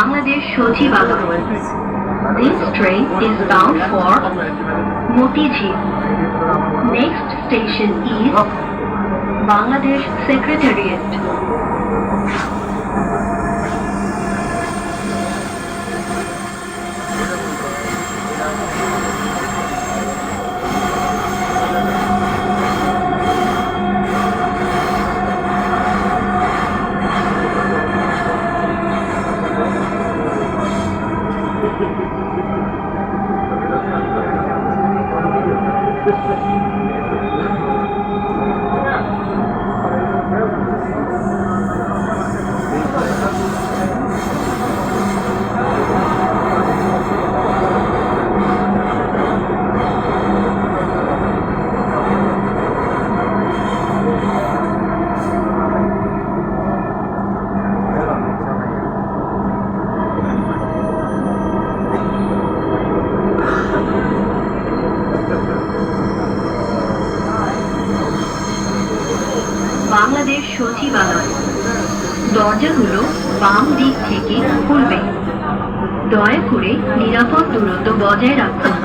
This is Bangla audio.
Bangladesh সচিব This train is bound for Motiji. Next station is Bangladesh Secretariat. Thank you. Bangladesh সচিবালয়। দরজাগুলো বাম দিক থেকে খুলবে। দয়া করে নিরাপদ দূরত্ব বজায় রাখুন।